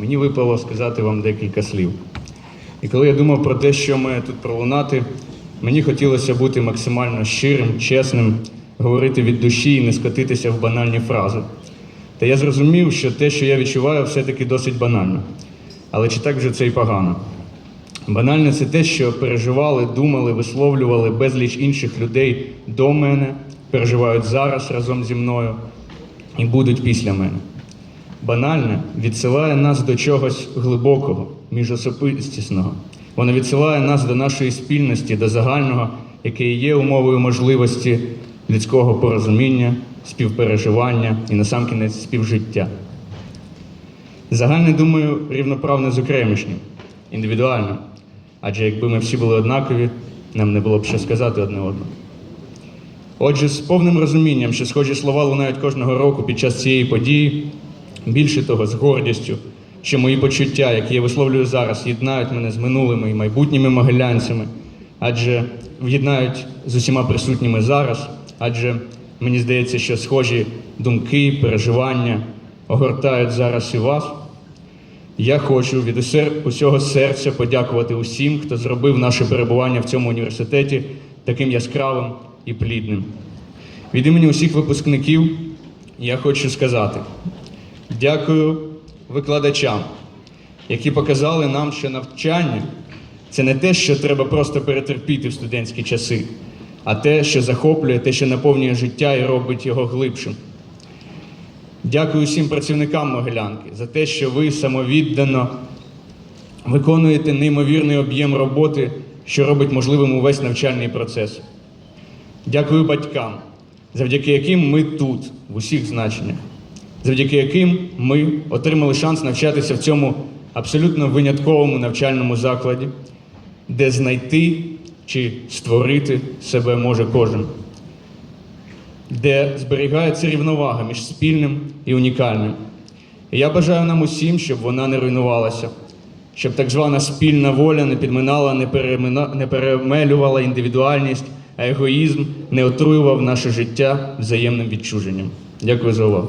мені випало сказати вам декілька слів. І коли я думав про те, що має тут пролунати, мені хотілося бути максимально щирим, чесним, говорити від душі і не скотитися в банальні фрази. Та я зрозумів, що те, що я відчуваю, все-таки досить банально. Але чи так вже це і погано? Банальне це те, що переживали, думали, висловлювали безліч інших людей до мене, переживають зараз разом зі мною і будуть після мене. Банальне відсилає нас до чогось глибокого, міжособистісного. Воно відсилає нас до нашої спільності, до загального, яке і є умовою можливості людського порозуміння, співпереживання і насамкінець співжиття. Загальне, думаю, рівноправне з окремішнім, індивідуально. Адже якби ми всі були однакові, нам не було б що сказати одне одному. Отже, з повним розумінням, що схожі слова лунають кожного року під час цієї події, більше того, з гордістю, що мої почуття, які я висловлюю зараз, єднають мене з минулими і майбутніми могилянцями, адже в'єднають з усіма присутніми зараз, адже мені здається, що схожі думки, переживання огортають зараз і вас. Я хочу від усього серця подякувати усім, хто зробив наше перебування в цьому університеті таким яскравим і плідним. Від імені усіх випускників я хочу сказати дякую викладачам, які показали нам, що навчання це не те, що треба просто перетерпіти в студентські часи, а те, що захоплює, те, що наповнює життя і робить його глибшим. Дякую всім працівникам Могилянки за те, що ви самовіддано виконуєте неймовірний об'єм роботи, що робить можливим увесь навчальний процес. Дякую батькам, завдяки яким ми тут, в усіх значеннях, завдяки яким ми отримали шанс навчатися в цьому абсолютно винятковому навчальному закладі, де знайти чи створити себе може кожен де зберігається рівновага між спільним і унікальним. І я бажаю нам усім, щоб вона не руйнувалася, щоб так звана спільна воля не підминала, не, перемина, не перемелювала індивідуальність, а егоїзм не отруював наше життя взаємним відчуженням. Дякую за увагу.